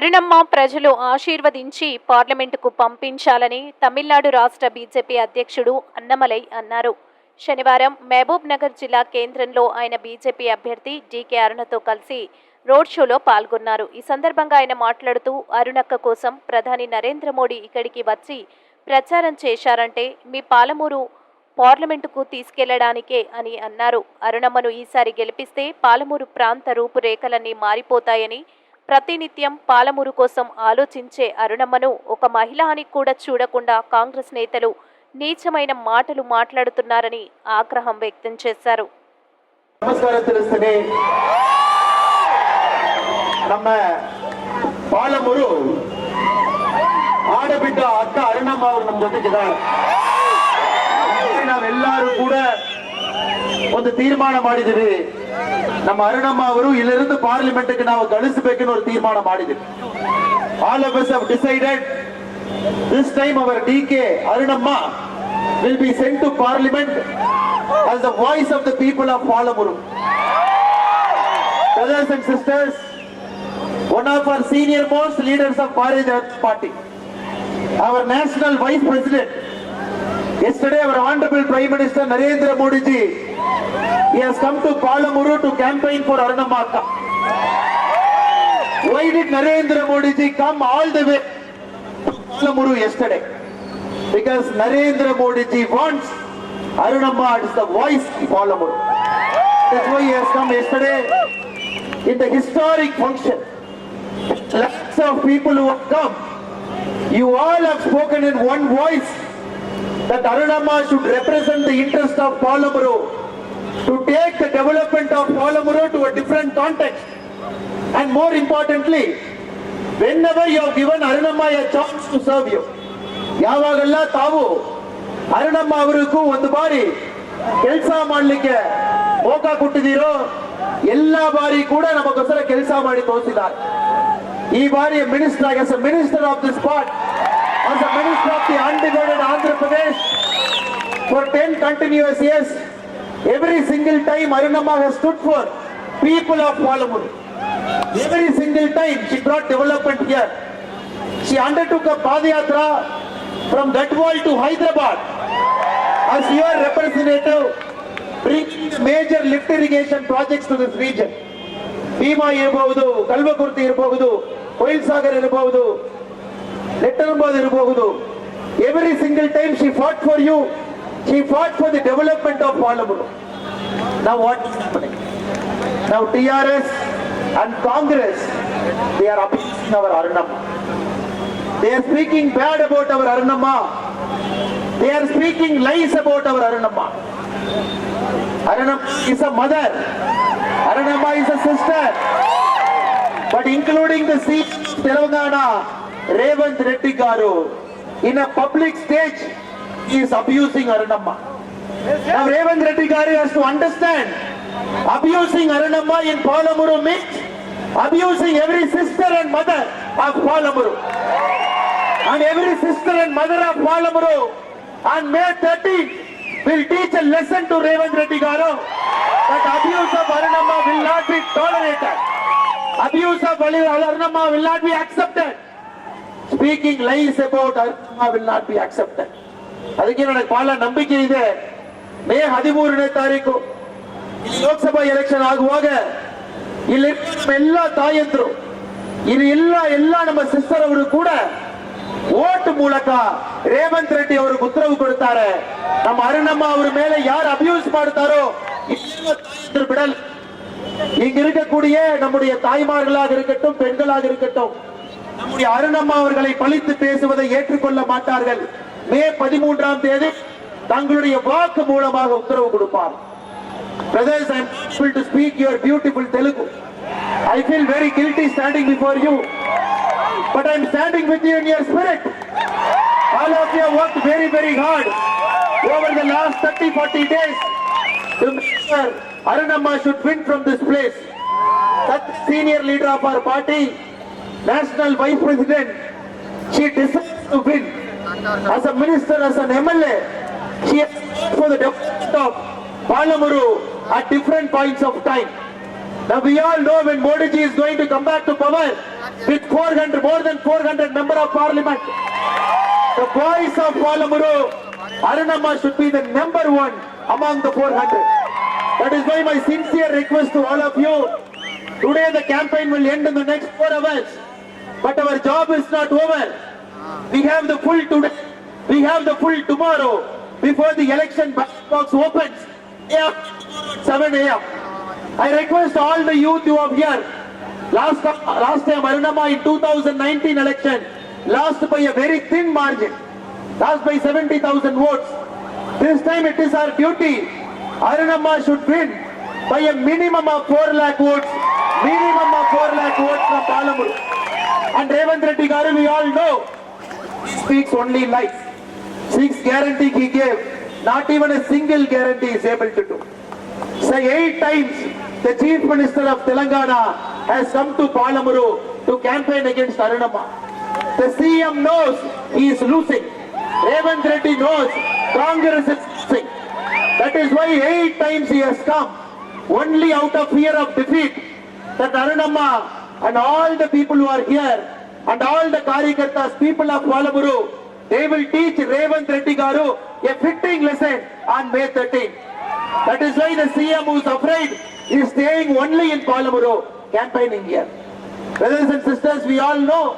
అరుణమ్మ ప్రజలు ఆశీర్వదించి పార్లమెంటుకు పంపించాలని తమిళనాడు రాష్ట్ర బీజేపీ అధ్యక్షుడు అన్నమలై అన్నారు. శనివారం మహబూబ్ నగర్ జిల్లా కేంద్రంలో ఆయన బీజేపీ అభ్యర్థి డీకే అరుణతో కలిసి రోడ్ షోలో పాల్గొన్నారు. ఈ సందర్భంగా ఆయన మాట్లాడుతూ అరుణక్క కోసం ప్రధాని నరేంద్ర మోడీ ఇక్కడికి వచ్చి ప్రచారం చేశారంటే మీ పాలమూరు పార్లమెంటుకు తీసుకెళ్ళడానికే అని అన్నారు. అరుణమ్మను ఈసారి గెలిపిస్తే పాలమూరు ప్రాంత రూపురేఖలన్నీ మారిపోతాయని ప్రతినిత్యం పాలమూరు కోసం ఆలోచించే అరుణమ్మను ఒక మహిళ అని కూడా చూడకుండా కాంగ్రెస్ నేతలు నీచమైన మాటలు మాట్లాడుతున్నారని ఆగ్రహం వ్యక్తం చేశారు ನಮಸ್ಕಾರ ತಿಳಿಸ್ತೇನೆ ನಮ್ಮ ಪಾಲಮೂರು ಆಡಬಿಡ್ಡ ಅಕ್ಕ ಅರುಣಮ್ಮ ಅವರು ನಮ್ಮ ಜೊತೆಗಿದ್ದಾರೆ ನಾವೆಲ್ಲರೂ ಕೂಡ ಒಂದು ತೀರ್ಮಾನ ಮಾಡಿದಿವಿ ನಮ್ಮ ಅರುಣಮ್ಮ ಅವರು ಇಲ್ಲಿருந்து ಪಾರ್ಲಿಮೆಂಟ್ಗೆ ನಾವು ಕಳಿಸಬೇಕೆನ್ನೋ ತೀರ್ಮಾನ ಮಾಡಿದ್ರು all of us have decided this time our D K Arunamma will be sent to parliament as the voice of the people of Palamuru brothers and sisters one of our senior most leaders of Bharatiya Janata Party, our national vice president. Yesterday, our honorable Prime Minister Narendra Modi ji he has come to Palamuru to campaign for Arunamma Akka. Why did Narendra Modi ji come all the way to Palamuru yesterday? Because Narendra Modi ji wants Arunamma is the voice of Palamuru. That's why he has come yesterday in the historic function. Lots of people who have come, you all have spoken in one voice that Arunamma should represent the interest of Palamuru to take the development of Palamuru to a different context. And more importantly, whenever you have given Arunamma a chance to serve you, ಯಾವಾಗೆಲ್ಲ ತಾವು ಅರುಣಮ್ಮ ಅವರಿಗೂ ಒಂದು ಬಾರಿ ಕೆಲಸ ಮಾಡ್ಲಿಕ್ಕೆ ಮೋಕ ಕೊಟ್ಟಿದ್ದೀರೋ ಎಲ್ಲ ಬಾರಿ ಕೂಡ ನಮಗೋಸ್ಕರ ಕೆಲಸ ಮಾಡಿ ತೋರಿಸಿದ್ದಾರೆ ಈ ಬಾರಿ ಮಿನಿಸ್ಟರ್ ಆಗಿ as minister of the spot as a minister of the undivided Andhra Pradesh for 10 continuous years. Every single time Arunamma has stood for people of Palamur. Every single time she brought development here. She undertook a Padayatra from that wall to Hyderabad as your representative bringing major lift irrigation projects to this region. Bhima ಇರಬಹುದು ಕಲ್ವಕುರ್ತಿ ಇರಬಹುದು ಕೊಯಿಲ್ ಸಾಗರ್ ಇರಬಹುದು ಲೆಟ್ಟರಂಬಾದ್ ಇರಬಹುದು every single time she fought for you He fought for the development of Palamuru. Now what is happening? Now TRS and Congress, they are abusing our Arunamma. They are speaking bad about our Arunamma. They are speaking lies about our Arunamma. Arunamma is a mother. Arunamma is a sister. But including the seat Telangana, Revanth Reddy Garu, in a public stage, is abusing Aranamma. Now Revant Reddy has to understand, abusing Aranamma in Palamuru means abusing every sister and mother of Palamuru. And every sister and mother of Palamuru on May 13 will teach a lesson to Revant Reddy Garu that abuse of Aranamma will not be tolerated. Abuse of Arunamma will not be accepted. Speaking lies about Arunamma will not be accepted. ಅದಕ್ಕೆ ನನಗೆ ಬಹಳ ನಂಬಿಕೆ ಇದೆ ಮೇ ಹದಿಮೂರನೇ ತಾರೀಕು ಈ Lok Sabha election ಆಗುವಾಗ ಇಲ್ಲಿ ನಮ್ಮ ಎಲ್ಲ ತಾಯಂದ್ರು ಇಲ್ಲಿ ಎಲ್ಲ ಎಲ್ಲ ನಮ್ಮ ಸಿಸ್ಟರ್ ಅವರು ಕೂಡ ಓಟ್ ಮೂಲಕ ರೇವಂತ್ ರೆಡ್ಡಿ ಅವರಿಗೆ ಉತ್ತರವು ಕೊಡ್ತಾರೆ ನಮ್ಮ ಅರುಣಮ್ಮ ಅವರ ಮೇಲೆ ಯಾರು ಅಬ್ಯೂಸ್ ಮಾಡ್ತಾರೋ ಇಲ್ಲಿರುವ ತಾಯಂದ್ರು ಬಿಡಲ್ಲ இங்க இருக்கக்கூடிய நம்முடைய தாய்மார்களாக இருக்கட்டும் பெண்களாக இருக்கட்டும் நம்முடைய அருணம்மா அவர்களை பழித்து பேசுவதை ஏற்றுக்கொள்ள மாட்டார்கள் மே பதிமூன்றாம் தேதி தங்களுடைய வாக்கு மூலமாக உத்தரவு கொடுப்பார் Brothers, I am able to speak your beautiful Telugu. I feel very guilty standing before you, but I am standing with you in your spirit. All of you have worked very, very hard over the last 30, 40 days to make sure Arunamma should win from this place. That senior leader of our party, national vice president, she deserves to win. As a minister, as an MLA, she has for the development of Palamuru at different points of time. Now we all know when Modi ji is going to come back to power, with 400, more than 400 member of parliament. The voice of Palamuru, Arunamma should be the number one among the 400. That is why my sincere request to all of you, today the campaign will end in the next four hours, but our job is not over. We have the full today, we have the full tomorrow, before the election box opens, yeah, 7 a.m. I request all the youth who are here, last, last time Arunama in 2019 election, lost by a very thin margin, lost by 70,000 votes. This time it is our duty, Arunama should win by a minimum of 4 lakh votes, minimum of 4 lakh votes from Palamur. And Revant Reddy Garu, we all know, speaks only lies. Six guarantee he gave, not even a single guarantee is able to do. Say eight times the Chief Minister of Telangana has come to Palamuru to campaign against Arunamma. The CM knows he is losing. Revant Reddy knows Congress is losing. That is why eight times he has come, only out of fear of defeat, that Arunamma and all the people who are here and all the Karyakartas, people of Palamuru, they will teach Revant Reddy Garu a fitting lesson on May 13. That is why the CM who is afraid is staying only in Palamuru, campaigning here. Brothers and sisters, we all know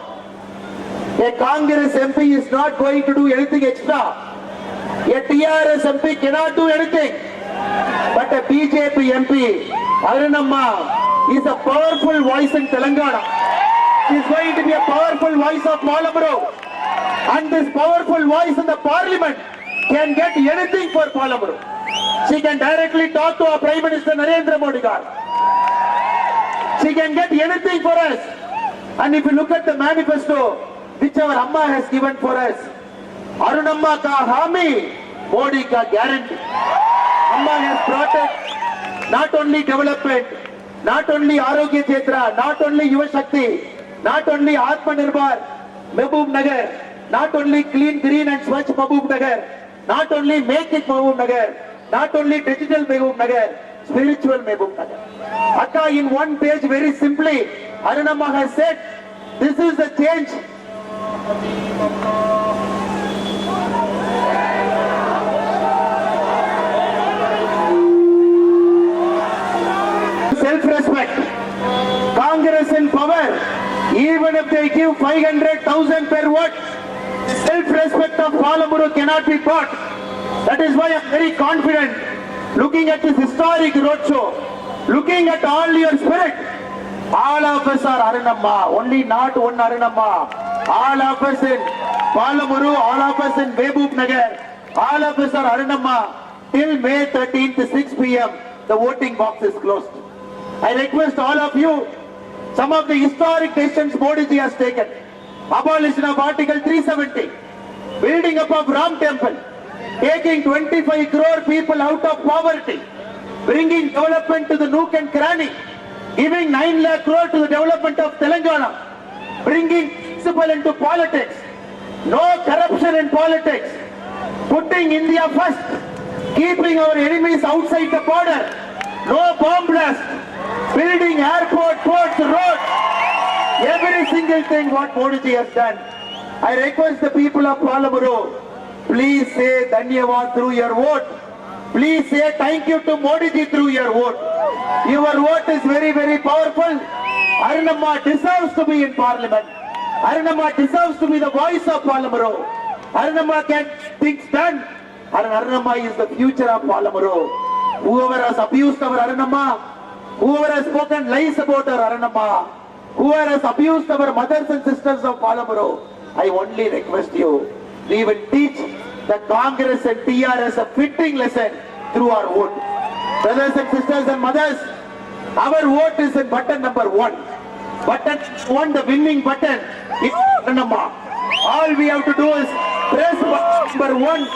a Congress MP is not going to do anything extra. A TRS MP cannot do anything. But a BJP MP, Arunamma, is a powerful voice in Telangana. She is going to be a powerful voice of Palamuru. And this powerful voice in the parliament can get anything for Palamuru. She can directly talk to our Prime Minister Narendra Modi garu. She can get anything for us. And if you look at the manifesto which our Amma has given for us, Arunamma ka hami, Modi ka guarantee. Amma has brought us not only development, not only Arogya Chetra, not only Yuva Shakti, not only Atmanirbhar, Mehboob Nagar, not only clean, green and Swachh Mehboob Nagar, not only make it Mehboob Nagar, not only digital Mehboob Nagar, spiritual Mehboob Nagar. Akka in one page very simply, Arunamma has said, this is the change even if they give 500,000 per vote, self-respect of Palamuru cannot be bought. That is why I am very confident, looking at this historic roadshow, looking at all your spirit, all of us are Arunamma, only not one Arunamma. All of us in Palamuru, all of us in Mehboob Nagar, all of us are Arunamma. Till May 13th, 6 p.m., the voting box is closed. I request all of you, some of the historic decisions Modi ji has taken. Abolition of Article 370, building up of Ram Temple, taking 25 crore people out of poverty, bringing development to the nook and cranny, giving 9 lakh crore to the development of Telangana, bringing principle into politics, no corruption in politics, putting India first, keeping our enemies outside the border, no bomb blast, building airport, ports, roads, every single thing what Modi has done. I request the people of Palamuru, please say Dhanyavad through your vote. Please say thank you to Modi through your vote. Your vote is very, very powerful. Arunamma deserves to be in parliament. Arunamma deserves to be the voice of Palamuru. Arunamma can things done. Arunamma is the future of Palamuru. Whoever has abused our Arunamma, whoever has spoken lies about our Arunamma, whoever has abused our mothers and sisters of Palamuru, I only request you, we will teach the Congress and TRS a fitting lesson through our vote. Brothers and sisters and mothers, our vote is in button number one. Button one, the winning button, is Arunamma. All we have to do is press button number one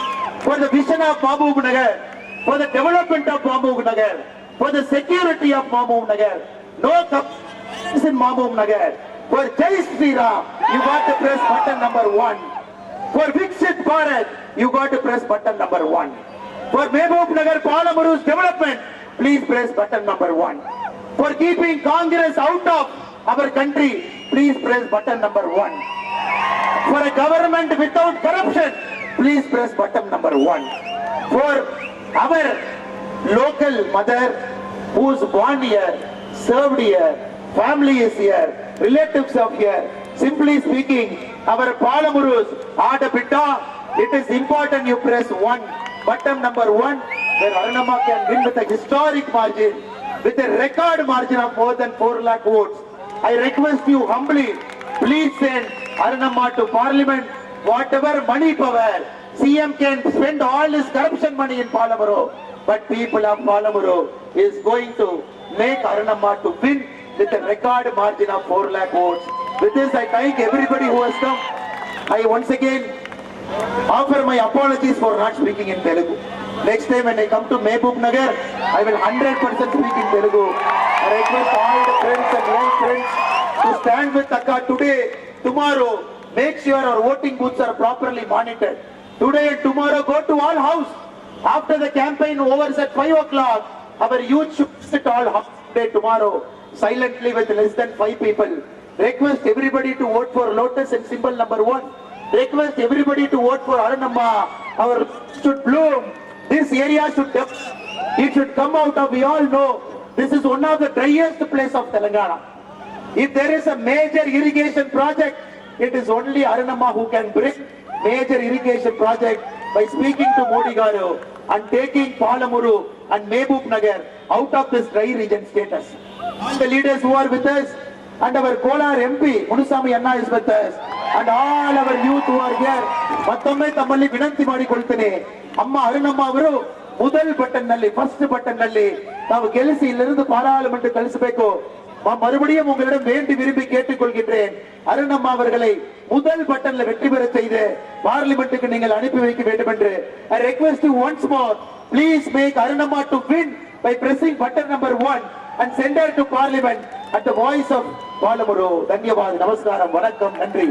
for the vision of Mahbub Nagar, for the development of Mahbub Nagar, for the security of Mahbub Nagar. No complaints in Mahbub Nagar. For Jai Sri Ram, you got to press button number one. For Viksit Bharat, you got to press button number one. For Mehboob Nagar Palamuru's development, please press button number one. For keeping Congress out of our country, please press button number one. For a government without corruption, please press button number one. For our local mother who's born here, served here, family is here, relatives are here. Simply speaking, our Palamurus, Adapita, it is important you press one, button number one, where Arunama can win with a historic margin, with a record margin of more than 4 lakh votes. I request you humbly, please send Arunamma to parliament, whatever money power, CM can spend all his corruption money in Palamuru, but people of Palamuru is going to make Arunamma to win with a record margin of 4 lakh votes. With this, I thank everybody who has come. I once again offer my apologies for not speaking in Telugu. Next time when I come to Mehboob Nagar, I will 100% speak in Telugu. I request all the friends and young friends to stand with Akka today, tomorrow. Make sure our voting booths are properly monitored. Today and tomorrow, go to all house. After the campaign overs at 5 o'clock, our youth should sit all half day tomorrow, silently with less than 5 people. Request everybody to vote for Lotus and symbol number 1. Request everybody to vote for Arunamma. Our should bloom. This area should. It should come out of, we all know, this is one of the driest place of Telangana. If there is a major irrigation project, it is only Arunamma who can bring major irrigation project by speaking to Modi Garu and taking Palamuru and Mehboob Nagar out of this dry region status. All the leaders who are with us and our Kolar MP Munusami Anna is with us and all our youth who are here. ಮತ್ತೊಮ್ಮೆ ತಮ್ಮಲ್ಲಿ ವಿನಂತಿ ಮಾಡಿಕೊಳ್ತೇನೆ ಅಮ್ಮ ಅರುಣಮ್ಮ ಅವರು ಮೊದಲ button ನಲ್ಲಿ first button ನಲ್ಲಿ ನಾವು ಗೆಲ್ಲಿಸಿ ಇಲ್ಲಿருந்து ಪಾರ್ಲಿಮೆಂಟ್ ಕಳಿಸಬೇಕು மறுபடியும் உங்களிடம் வேண்டி விரும்பி கேட்டுக்கொள்கின்றேன் அருணம்மா அவர்களை முதல் பட்டன்ல வெற்றி பெற செய்து பார்லிமெண்ட்டுக்கு நீங்கள் அனுப்பி வைக்க வேண்டும் என்று I request you once more please make Arunamma to win by pressing button number one and send her to parliament at the voice of Palamuru ధన్యవాద నమస్కారం వణకం நன்றி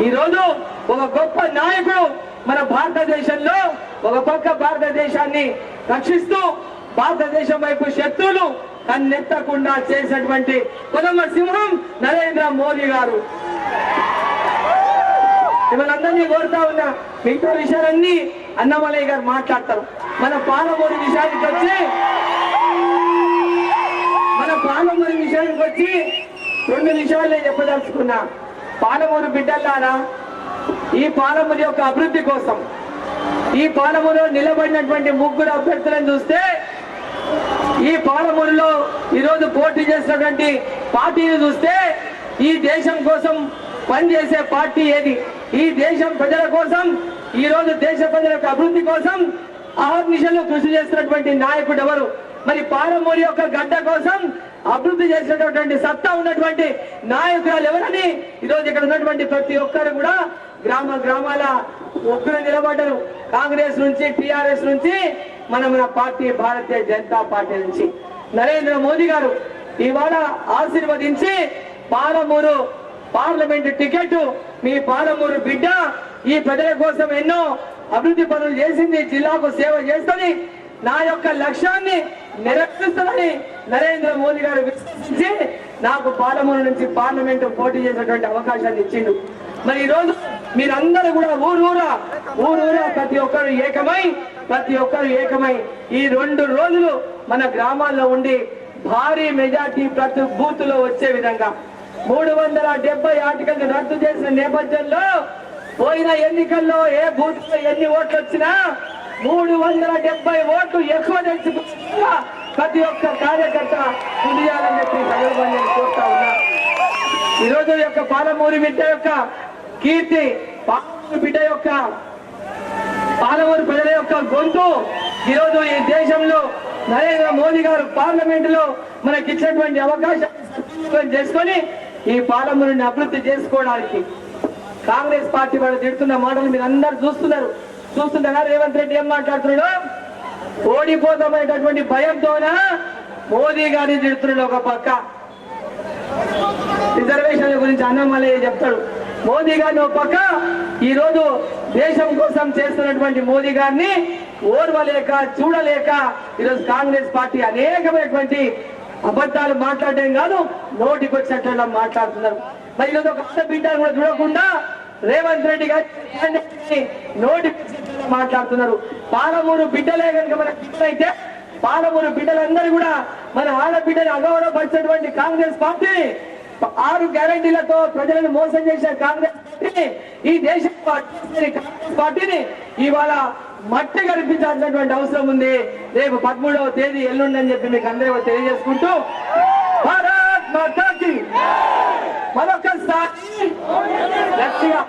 ఈ రోజు ఒక గొప్ప నాయకుడు మన భారతదేశంలో ఒక పక్క భారతదేశాన్ని రక్షిస్తూ భారతదేశం వైపు శత్రువులు కన్నెత్తకుండా చేసినటువంటి కొదమ సింహం నరేంద్ర మోదీ గారు. మిమ్మల్ని అందరినీ కోరుతా ఉన్నా మిగతా విషయాలన్నీ అన్నమలయ్య గారు మాట్లాడతారు. మన పాలమూరి విషయానికి వచ్చి మన పాలమూరి విషయానికి వచ్చి రెండు విషయాలు నేను చెప్పదలుచుకున్నా. పాలమూరు బిడ్డల్లారా ఈ పాలమూరు యొక్క అభివృద్ధి కోసం ఈ పాలమూరులో నిలబడినటువంటి ముగ్గురు అభ్యర్థులను చూస్తే ఈ పాలమూరులో ఈరోజు పోటీ చేసినటువంటి పార్టీని చూస్తే ఈ దేశం కోసం పనిచేసే పార్టీ ఏది? ఈ దేశం ప్రజల కోసం ఈరోజు దేశ ప్రజల యొక్క అభివృద్ధి కోసం అహర్నిశలు కృషి చేస్తున్నటువంటి నాయకుడు ఎవరు? మరి పాలమూరి యొక్క గడ్డ కోసం అభివృద్ధి చేసినటువంటి సత్తా ఉన్నటువంటి నాయకురాలు ఎవరని ఈరోజు ఇక్కడ ఉన్నటువంటి ప్రతి ఒక్కరు కూడా గ్రామ గ్రామాల ఒక్కరు నిలబడ్డరు. కాంగ్రెస్ నుంచి టిఆర్ఎస్ నుంచి మన మన పార్టీ భారతీయ జనతా పార్టీ నుంచి. నరేంద్ర మోదీ గారు ఇవాళ ఆశీర్వదించి పాలమూరు పార్లమెంట్ టికెట్. మీ పాలమూరు బిడ్డ ఈ ప్రజల కోసం ఎన్నో అభివృద్ధి పనులు చేసింది జిల్లాకు సేవ చేస్తుంది. నా యొక్క లక్ష్యాన్ని నెరవేరుస్తుందని నరేంద్ర మోదీ గారు విశ్వసించి నాకు పాలమూరు నుంచి పార్లమెంట్ పోటీ చేసేటువంటి అవకాశాన్ని ఇచ్చిండు. మరి ఈరోజు మీరందరూ కూడా ఊరూరా ఊరూరా ప్రతి ఒక్కరు ఏకమై ప్రతి ఒక్కరు ఏకమై ఈ రెండు రోజులు మన గ్రామాల్లో ఉండి భారీ మెజార్టీ ప్రతి బూత్లో వచ్చే విధంగా మూడు వందల డెబ్బై ఆర్టికల్ రద్దు చేసిన నేపథ్యంలో పోయిన ఎన్నికల్లో ఏ బూత్లో ఎన్ని ఓట్లు వచ్చినా మూడు వందల డెబ్బై ఓట్లు ఎక్కువ తెచ్చుకున్నా ప్రతి ఒక్క కార్యకర్త కృషి చెప్పి కోరుతా ఉన్నా. ఈరోజు యొక్క పాలమూరి బిడ్డ యొక్క కీర్తి పాలమూరి బిడ్డ యొక్క పాలమూరు ప్రజల యొక్క గొంతు ఈరోజు ఈ దేశంలో నరేంద్ర మోదీ గారు పార్లమెంట్లో మనకి ఇచ్చినటువంటి అవకాశం చేసుకొని ఈ పాలమూరుని అభివృద్ధి చేసుకోవడానికి కాంగ్రెస్ పార్టీ వాళ్ళు తిడుతున్న మాటలు మీరు అందరు చూస్తున్నారు. చూస్తున్నారా రేవంత్ రెడ్డి ఏం మాట్లాడుతున్నాడు? ఓడిపోతామనేటటువంటి భయంతోన మోదీ గారిని తిడుతున్నాడు ఒక పక్క. రిజర్వేషన్ల గురించి అన్నమలయ్య చెప్తాడు. మోదీ గారిని ఒక పక్క ఈ రోజు దేశం కోసం చేస్తున్నటువంటి మోదీ గారిని ఓర్వలేక చూడలేక ఈరోజు కాంగ్రెస్ పార్టీ అనేకమైనటువంటి అబద్ధాలు మాట్లాడడం కాదు నోటికి వచ్చినట్లు మాట్లాడుతున్నారు. మరి ఈరోజు ఒక ఆడబిడ్డను కూడా చూడకుండా రేవంత్ రెడ్డి గారి నోటికి మాట్లాడుతున్నారు. పాలమూరు బిడ్డలే కనుక మన బిడ్డలైతే పాలమూరు బిడ్డలందరూ కూడా మన ఆడబిడ్డలు అగౌరవపరిచినటువంటి కాంగ్రెస్ పార్టీ ఆరు గ్యారంటీలతో ప్రజలను మోసం చేసిన కాంగ్రెస్ పార్టీ ఈ దేశంలో కాంగ్రెస్ పార్టీని ఇవాళ మట్టి కనిపించాల్సినటువంటి అవసరం ఉంది. రేపు పదమూడవ తేదీ ఎల్లుండి అని చెప్పి మీకు అందరూ తెలియజేసుకుంటూ భారత్ మాతాకి మరొకసారి గట్టిగా